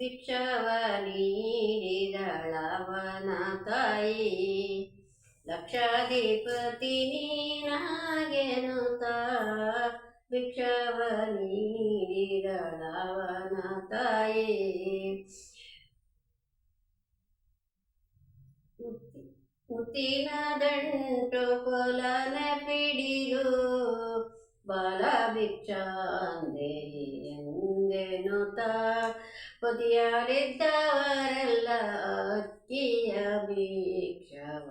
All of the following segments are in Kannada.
ಭಿಕ್ಷವ ನೀಡಿದಳವನ ತಾಯಿ. ಲಕ್ಷಾಧಿಪತಿ ನೀನಾಗೆನುತ. ಭಿಕ್ಷವ ನೀಡಿದಳವನ ತಾಯಿ. ಮುತ್ತಿನ ದಂಟು ಕೊಲನ ಪಿಡಿದು ಬಾಲ ಭಿಕ್ಷಾಂದೆ ಎಂದೆನುತ ಪೊದಿಯಾಡಿದ್ದವರೆಲ್ಲ ಅಕ್ಕಿಯ ಭಿಕ್ಷವ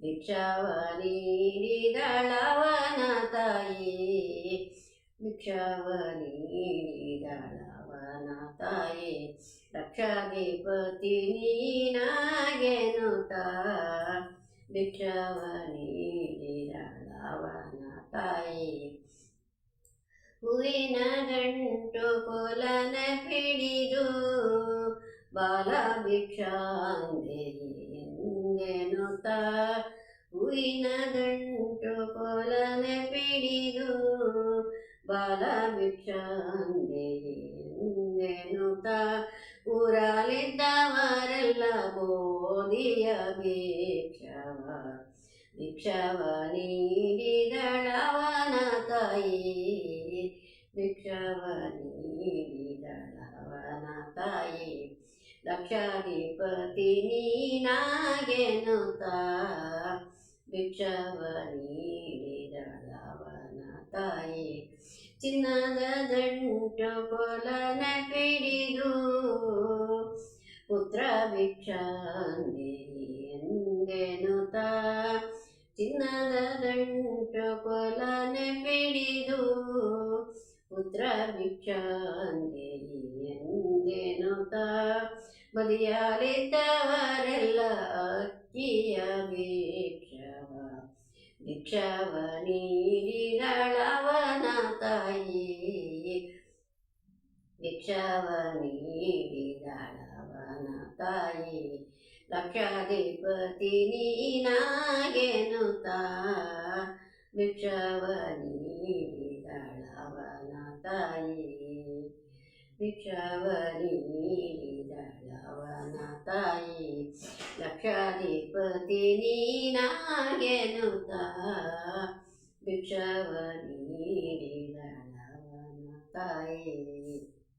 ಭಿಕ್ಷವ ನೀಡಿದಳವನ ತಾಯಿ. ಭಿಕ್ಷವ ನೀಡಿದಳವನ ತಾಯಿ. ಲಕ್ಷಾಧಿಪತಿ ನೀನಾಗೆನುತ ಭಿಕ್ಷವ ನೀಡಿದಳವನ ತಾಯಿ. ಹೂವಿನ ಗಂಟು ಕೊಲನ ಹಿಡಿದು ಬಾಲ ಭಿಕ್ಷಾಂದೆ ಎಂದೆನುತ ಹೂವಿನ ಗಂಟು ಕೊಲನ ಹಿಡಿದು ಬಾಲ ಭಿಕ್ಷಾಂದೆ ಎಂದೆನುತ ಊರಲಿದ್ದವರೆಲ್ಲ ಬೋಧಿಯ ಭಿಕ್ಷವ ಭಿಕ್ಷವ ನೀಡಿದಳವನ ತಾಯಿ. ಭಿಕ್ಷವ ನೀಡಿದಳವನ ತಾಯಿ ಲಕ್ಷಾಧಿಪತಿ ನೀನಾಗೆನುತ ಭಿಕ್ಷವ ನೀಡಿದಳವನ ತಾಯಿ ಚಿನ್ನದ ದಂಟು ಕೊಲನ ಪಿಡಿದು. ಪುತ್ರ ಭಿಕ್ಷಾಂದೆ ಎಂದೆನುತ ಚಿನ್ನದ ದಂಟು ಕೊಲನ ಪಿಡಿದು. ಪುತ್ರ ಭಿಕ್ಷಾಂದೆ ಎಂದೆನುತ ಅಕ್ಕಿಯ ಭಿಕ್ಷವ ಭಿಕ್ಷವ ನೀಡಿದಳವನ ತಾಯಿ, ಭಿಕ್ಷವ ನೀಡಿದಳವನ ತಾಯಿ. ಲಕ್ಷಾಧಿಪತಿ ನೀನಾಗೆನುತ ಭಿಕ್ಷವ ನೀಡಿದಳವನ ತಾಯಿ ಭಿಕ್ಷವ ನೀಡಿದಳವನ ತಾಯಿ ಲಕ್ಷಾಧಿಪತಿ ನೀನಾಗೆನುತ ಭಿಕ್ಷವ ನೀಡಿದಳವನ ತಾಯಿ